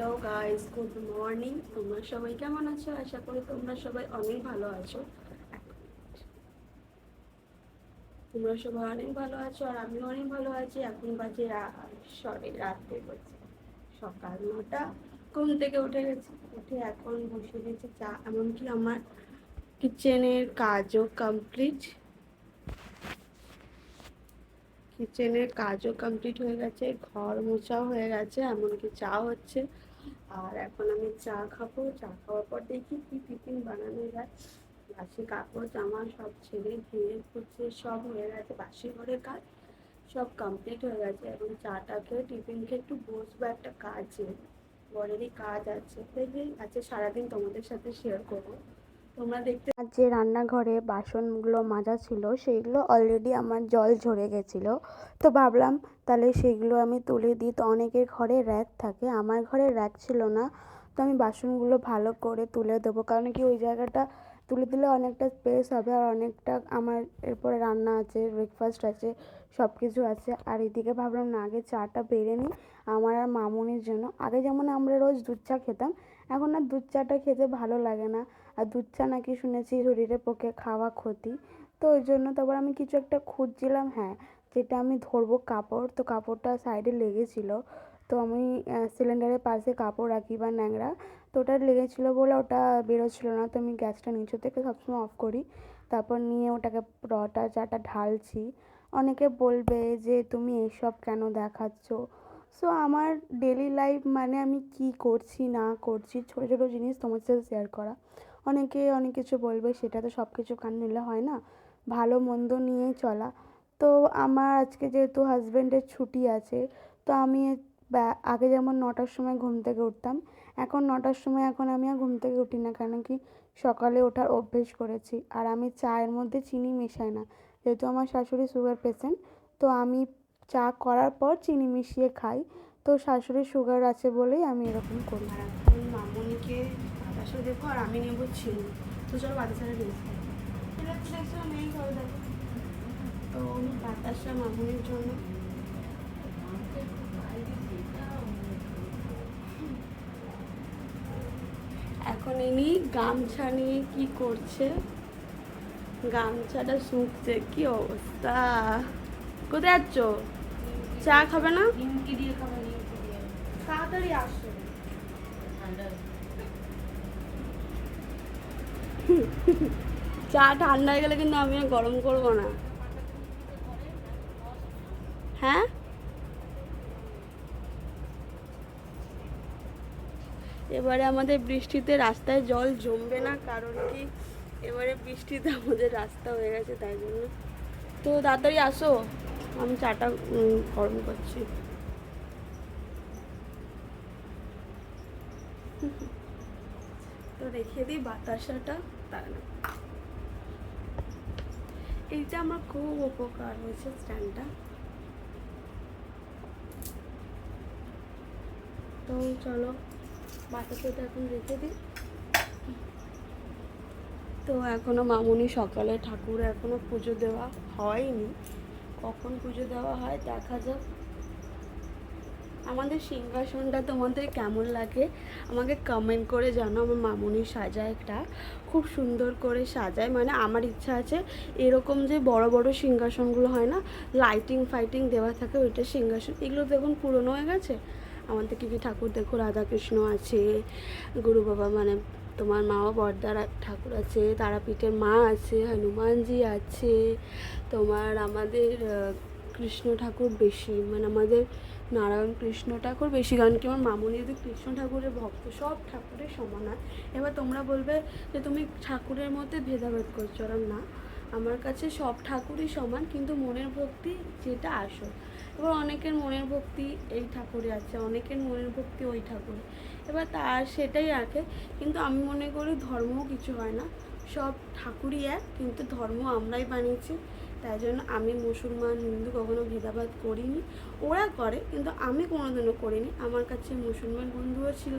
Hello guys, good morning. তোমরা সবাই কেমন আছো? আশা করি তোমরা সবাই অনেক ভালো আছো। তোমরা সবাই অনেক ভালো আছো আর আমিও অনেক ভালো আছি। এখন বাজে সরি, রাত্রে বলছি, সকাল নটা। ঘুম থেকে উঠে গেছি। উঠে এখন বসে গেছি চা, এমনকি আমার কিচেনের কাজও কমপ্লিট। কিচেনের কাজও কমপ্লিট হয়ে গেছে, ঘর মোছাও হয়ে গেছে, এমনকি চা হচ্ছে। আর এখন আমি চা খাব। চা খাওয়ার পর দেখি কি টিফিন বানানো যায়। বাসি কাপড়, জামা সব ছেড়ে ধুয়ে ফুটছে সব হয়ে গেছে বাসি ঘরের কাজ। সব কমপ্লিট হয়ে গেছে। এখন চাটা খেয়ে টিফিন খেয়ে একটু বসবো একটা কাজে। বরেরই কাজ আছে। দেখি আজকে সারাদিন তোমাদের সাথে শেয়ার করব। তোমরা আর যে রান্নাঘরে বাসনগুলো মাজা ছিল, সেইগুলো অলরেডি আমার জল ঝরে গেছিল। তো ভাবলাম, তাহলে সেগুলো আমি তুলে দিই। তো অনেকের ঘরে র্যাক থাকে, আমার ঘরে র্যাক ছিল না। তো আমি বাসনগুলো ভালো করে তুলে দেবো। কারণ কি ওই জায়গাটা তুলে দিলে অনেকটা স্পেস হবে আর অনেকটা আমার এরপরে রান্না আছে ব্রেকফাস্ট আছে সব কিছু আছে। আর এদিকে ভাবলাম না, আগে চাটা বেড়ে নিই আমার আর মামুনির জন্য। আগে যেমন আমরা রোজ দুধ চা খেতাম, এখন আর দুধ চাটা খেতে ভালো লাগে না। আর দুধ চা নাকি শুনেছি শরীরের পক্ষে খাওয়া ক্ষতি। তো ওই জন্য তারপর আমি কিছু একটা খুঁজছিলাম হ্যাঁ যেটা আমি ধরবো কাপড়। তো কাপড়টা সাইডে লেগেছিলো। তো আমি সিলিন্ডারের পাশে কাপড় রাখি বা ন্যাংরা তো ওটা লেগেছিলো বলে ওটা বেরোচ্ছিলো না। তো আমি গ্যাসটা নিচু থেকে সবসময় অফ করি। তারপর নিয়ে ওটাকে রটা চাটা ঢালছি। অনেকে বলবে যে, তুমি এইসব কেন দেখাচ্ছ? সো আমার ডেলি লাইফ মানে আমি কি করছি, না করছি, ছোটো ছোটো জিনিস তোমার সাথে শেয়ার করা। অনেকে অনেক কিছু বলবে, সেটা তো সব কিছু কান নিলে হয় না। ভালো মন্দ নিয়েই চলা। তো আমার আজকে যেহেতু হাজব্যান্ডের ছুটি আছে, তো আমি আগে যেমন নটার সময় ঘুম থেকে উঠতাম, এখন নটার সময় এখন আমি আর ঘুম থেকে উঠি না, কেন কি সকালে ওঠার অভ্যেস করেছি। আর আমি চায়ের মধ্যে চিনি মেশাই না। যেহেতু আমার শাশুড়ি সুগার পেশেন্ট তো আমি চা করার পর চিনি মিশিয়ে খাই। তো শাশুড়ির সুগার আছে বলেই আমি এরকম করি। মামুনিকে বাতাসা দেবো আর আমি নেব চিনি তো চলো বাতাসাটা নিয়ে নেই ঘরে দেখো তো বাতাসা মামুনির জন্য। এখন ইনি গামছা নিয়ে কি করছে? গামছাটা শুকছে কি অবস্থা? কোথায় যাচ্ছ? চা খাবে না? দিয়ে খাব তাড়াতাড়ি আসো। চা ঠান্ডা হয়ে গেলে কিন্তু আমি আর গরম করব না। হ্যাঁ? এবারে আমাদের বৃষ্টিতে রাস্তায় জল জমবে না, কারণ কি? এবারে বৃষ্টিতে আমাদের রাস্তা হয়ে গেছে, তাই জন্য। তো তাড়াতাড়ি আসো, আমি চাটা গরম করছি। তো রেখে দিই বাতাসাটা তার এইটা আমার খুব উপকার হয়েছে স্ট্যান্ডটা। তো চলো বাতাসাটা এখন রেখে দিই। তো এখনও মামুনি সকালে ঠাকুর এখনও পুজো দেওয়া হয়নি। কখন পুজো দেওয়া হয় দেখা যাক। আমাদের সিংহাসনটা তোমাদের কেমন লাগে? আমাকে কমেন্ট করে জানো, আমার মামুনি সাজায় একটা, খুব সুন্দর করে সাজায়। মানে আমার ইচ্ছা আছে এরকম যে বড় বড় সিংহাসনগুলো হয় না লাইটিং ফাইটিং দেওয়া থাকে, ওইটা সিংহাসন, এগুলো দেখুন পুরনো হয়ে গেছে। আমাদের কি কি ঠাকুর দেখো, রাধাকৃষ্ণ আছে, গুরু বাবা মানে তোমার মা বরদার ঠাকুর আছে, তারাপীঠের মা আছে, হনুমানজি আছে, তোমার আমাদের কৃষ্ণ ঠাকুর বেশি মানে আমাদের নারায়ণ কৃষ্ণ ঠাকুর, বেশি কারণ কি আমার মামুনি যদি কৃষ্ণ ঠাকুরের ভক্ত, সব ঠাকুরের সমান হয়। এবার তোমরা বলবে যে তুমি ঠাকুরের মধ্যে ভেদাভেদ করছ, ওরম না। আমার কাছে সব ঠাকুরই সমান, কিন্তু মনের ভক্তি যেটা আসল। এবার অনেকের মনের ভক্তি এই ঠাকুরে আছে, অনেকের মনের ভক্তি ওই ঠাকুরে। এবার তার সেটাই রাখে কিন্তু আমি মনে করি ধর্ম কিছু হয় না। সব ঠাকুরই এক, কিন্তু ধর্ম আমরাই বানিয়েছি। তাই জন্য আমি মুসলমান, হিন্দু কখনো ভেদাভেদ করিনি। ওরা করে, কিন্তু আমি কোনোদিনও করিনি। আমার কাছে মুসলমান বন্ধুও ছিল,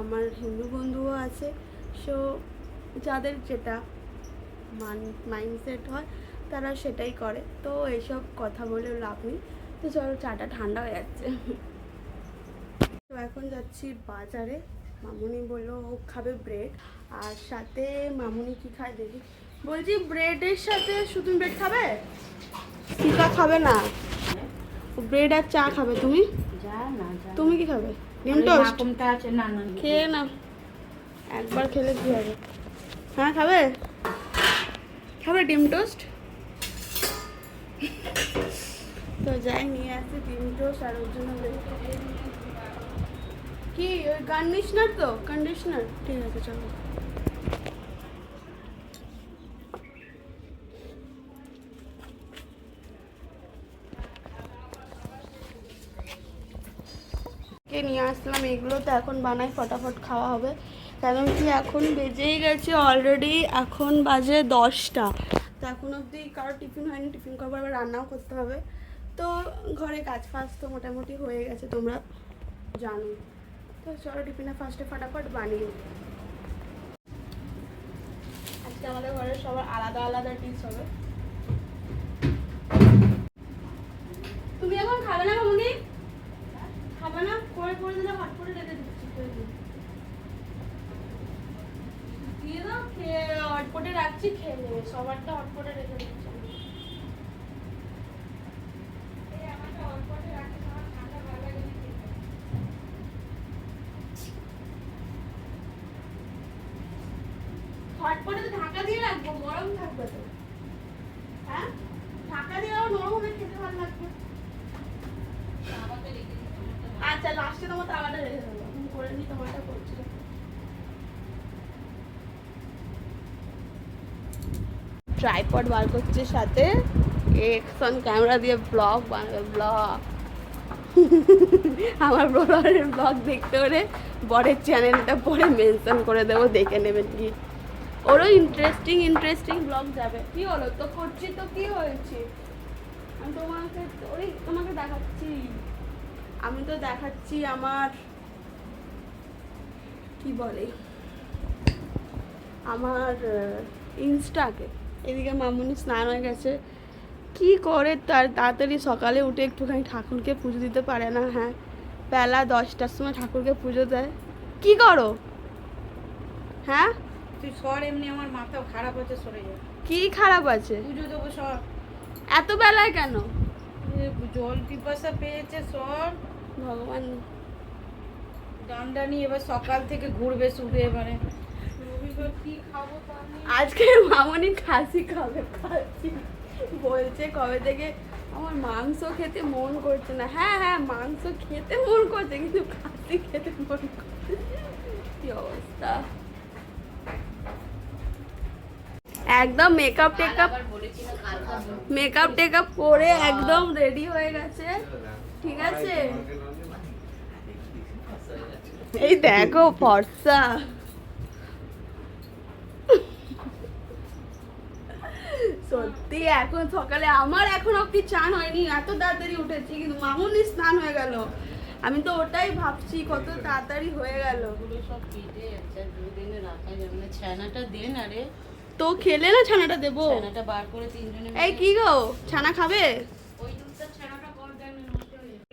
আমার হিন্দু বন্ধুও আছে। সো যাদের যেটা মান মাইন্ডসেট হয়, তারা সেটাই করে। তো এইসব কথা বলে লাভ নেই। তো চলো, চাটা ঠান্ডা হয়ে যাচ্ছে। তো এখন যাচ্ছি বাজারে। মামুনি বলল খাবে ব্রেড আর সাথে মামুনি কি খায় দেখি। বলছি ব্রেডের সাথে শুধু ব্রেড খাবে? শিকা খাবে না। ব্রেড আর চা খাবে তুমি? তুমি কি খাবে? ডিম টোস্ট আছে না না না। খেয়ে না একবার খেলে কি হবে? হ্যাঁ খাবে? খাবে ডিম টোস্ট তো যাই নিয়ে আসি ডিম টোস্ট আর ওর জন্য কি ওই কন্ডিশনার তো? কন্ডিশনার ঠিক আছে চলো। কে নিয়ে আসলাম। এগুলো তো এখন বানাই, ফটাফট খাওয়া হবে। কারণ কি এখন বেজেই গেছে অলরেডি এখন বাজে দশটা। তো এখন অবধি কারও টিফিন হয়নি, টিফিন করবার আবার রান্নাও করতে হবে। তো ঘরে কাজ ফাজ তো মোটামুটি হয়ে গেছে, তোমরা জানো। তো চলো টিফিনে ফার্স্টে ফটাফট বানিয়ে। আজকে আমাদের ঘরে সবার আলাদা আলাদা ডিশ হবে। তুমি এখন খাবে না মামুনি খাবে না করে করে দিলে হট করে রেখে দিচ্ছি দিয়ে দাও, খেয়ে হটপটে রাখছি, খেয়ে নেবে সবারটা হটপটে রেখে দিচ্ছি আমি। এই আমারটা হটপটে রাখি, সবার ঠান্ডা ভালো লাগে না খেতে। হটপটে তো ঢাকা দিয়ে রাখব গরম থাকবে তো হ্যাঁ ঢাকা দিয়ে আবার নরম হবে খেতে ভালো লাগবে আচ্ছা তোমার তাওয়াটা রেখে দেবো করে নি তোমারটা করছি। ট্রাইপড বার করছে সাথে। একশন ক্যামেরা দিয়ে ব্লগ বানাবে ব্লগ আমার ব্লগের ব্লগ দেখতে হলে বরের চ্যানেলটা পরে মেনশন করে দেবো দেখে নেবেন কি। ওরও ইন্টারেস্টিং ইন্টারেস্টিং ব্লগ যাবে। কি হলো? তো করছি তো কি হয়েছে? আমি তোমাকে ওই তোমাকে দেখাচ্ছি। আমি তো দেখাচ্ছি আমার কি বলে? আমার ইনস্টাকে। এদিকে মামুনি স্নান হয়ে গেছে। কি করে তার তাড়াতাড়ি সকালে উঠে একটুখানি ঠাকুরকে পুজো দিতে পারে না হ্যাঁ? বেলা দশটার সময় ঠাকুরকে পুজো দেয়। কি করো? হ্যাঁ? তুই সর এমনি আমার মাথা খারাপ আছে সরে যা। কি খারাপ আছে? পুজো দেবো সর। এত বেলায় কেন? জল পিপাসা পেয়েছে সর। ভগবান। ডান্ডা এবার সকাল থেকে ঘুরবে শুধু এবারে। রবিবার কি আজকে মামনি খাসি খাবে বলছে কবে থেকে? আমার মাংস খেতে মন করছে না। হ্যাঁ হ্যাঁ মাংস খেতে মন করছে কিন্তু খাসি খেতে মন করছে কি অবস্থা? একদম মেকআপ টেকআপ মেকআপ টেকআপ করে একদম রেডি হয়ে গেছে। ঠিক আছে? এই দেখো ফর্সা। সত্যি এখন সকালে আমার এখন অব্দি চান হয়নি এত তাড়াতাড়ি উঠেছি কিন্তু মামুনি স্নান হয়ে গেল। আমি তো ওটাই ভাবছি কত তাড়াতাড়ি হয়ে গেল। সব কেটে যাচ্ছে আর দুদিনে রাখা যাবে না ছানাটা দে না রে। তো খেলে না ছানাটা দেবো? ছানাটা বার করে তিনজনে এই কি গো ছানা খাবে? ওই দুধটা ছানাটা কর দেয় না নষ্ট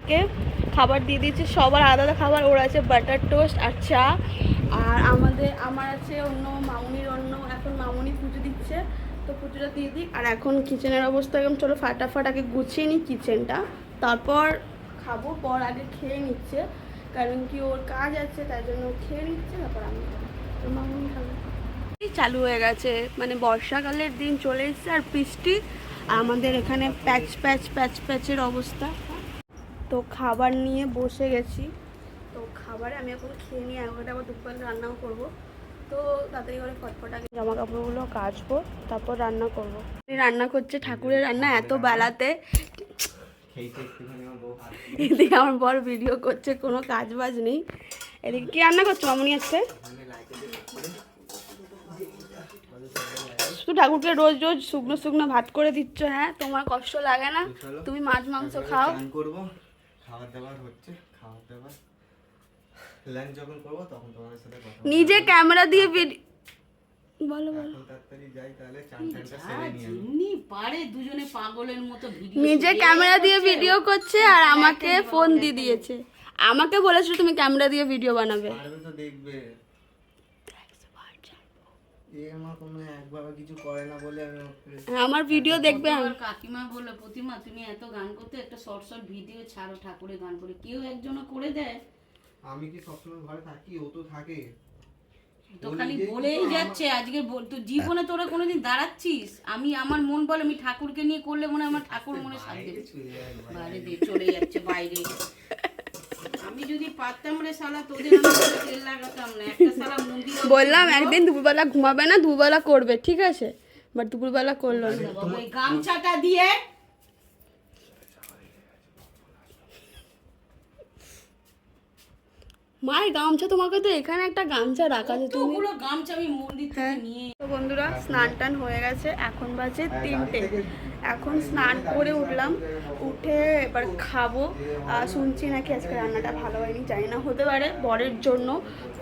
কে? খাবার দিয়ে দিয়েছে সবার আলাদা খাবার, ওর আছে বাটার টোস্ট আর চা। আর আমাদের, আমার আছে অন্য মামুনির অন্য এখন মামুনি পুজো দিচ্ছে, তো পুজোটা দিয়ে দিই আর এখন কিচেনের অবস্থা একদম চলো ফাটাফাট আগে গুছিয়ে নিই কিচেনটা তারপর খাব, পর আগে খেয়ে নিচ্ছে। কারণ কি ওর কাজ আছে তাই জন্য খেয়ে নিচ্ছে, তারপর আমি তো মামুনি খাবে। চালু হয়ে গেছে। মানে বর্ষাকালের দিন চলে এসেছে আর বৃষ্টি। আমাদের এখানে প্যাচ প্যাচ প্যাচ প্যাচের অবস্থা। তো খাবার নিয়ে বসে গেছি। তো খাবারে আমি এখন খেয়ে নিয়ে এগারোটা আবার দুপুরে রান্নাও করব। তো তাড়াতাড়ি করে ফটফট আগে জামা কাপড়গুলো কাচবো তারপর রান্না করব। রান্না করছে ঠাকুরের রান্না এত বেলাতে। এদিকে আমার বর ভিডিও করছে কোনো কাজ বাজ নেই। এদিকে কি রান্না করছ? মামনি আজকে শুধু ঠাকুরকে রোজ রোজ শুকনো শুকনো ভাত করে দিচ্ছ হ্যাঁ? তোমার কষ্ট লাগে না? তুমি মাছ মাংস খাও। করব। খাবার দাবার হচ্ছে খাবার দাবার লাঞ্চ যখন করব তখন তোমাদের সাথে কথা নিজে ক্যামেরা দিয়ে ভিডিও বলো বলো। তাড়াতাড়ি যাই তাহলে চান টানটা সেরে নিয়ে আমি পারে দুজনে পাগলের মতো ভিডিও নিজে ক্যামেরা দিয়ে ভিডিও করছে আর আমাকে ফোন দিয়ে দিয়েছে। আমাকে বলেছিল তুমি ক্যামেরা দিয়ে ভিডিও বানাবে। পারবে তো দেখবে। আমার কোনো একভাবে কিছু করে না বলে আমি ওকে আমার ভিডিও দেখবে আমার কাকিমা বলল প্রতিমা তুমি এত গান করতে একটা শর্ট শর্ট ভিডিও ছাড়ো ঠাকুরের গান করে। কেউ একজনও করে দেয়? আমি কি সবসময় ঘরে থাকি? ও তো থাকে। তো খালি বলেই যাচ্ছে আজকে তো জীবনে তোরা কোনোদিন দাঁড়াচ্ছিস? আমি আমার মন বলে আমি ঠাকুরকে নিয়ে করলে মনে হয় আমার ঠাকুর মনে সাথ বাইরে দেবে চলে বাইরে। বাইরে দিয়ে চলে যাচ্ছে বাইরে। আমি যদি পারতাম রে শালা তোদের তেল লাগাতাম না। একটা শালা মন্দির বললাম একদিন দুপুরবেলা ঘুমাবে না, দুপুরবেলা করবে, ঠিক আছে? বাট দুপুরবেলা করল না। গামছাটা দিয়ে মায়ের গামছা তোমাকে তো এখানে একটা গামছা রাখা আছে তুমি কতগুলো গামছা আমি মন্দির থেকে নিয়ে তো বন্ধুরা স্নান টান হয়ে গেছে এখন বাজে তিনটে। এখন স্নান করে উঠলাম উঠে এবার খাব। আর শুনছি নাকি আজকে রান্নাটা ভালো হয়নি জানি না হতে পারে বরের জন্য।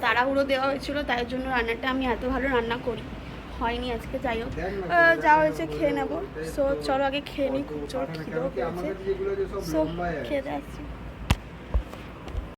তাড়াহুড়ো দেওয়া হয়েছিল তাই জন্য রান্নাটা আমি এত ভালো রান্না করি হয়নি আজকে যাই হোক। যা হয়েছে খেয়ে নেব। সো চলো আগে খেয়ে নিই খুব জোর খিদেও পেয়েছে। সো খেতে আসছি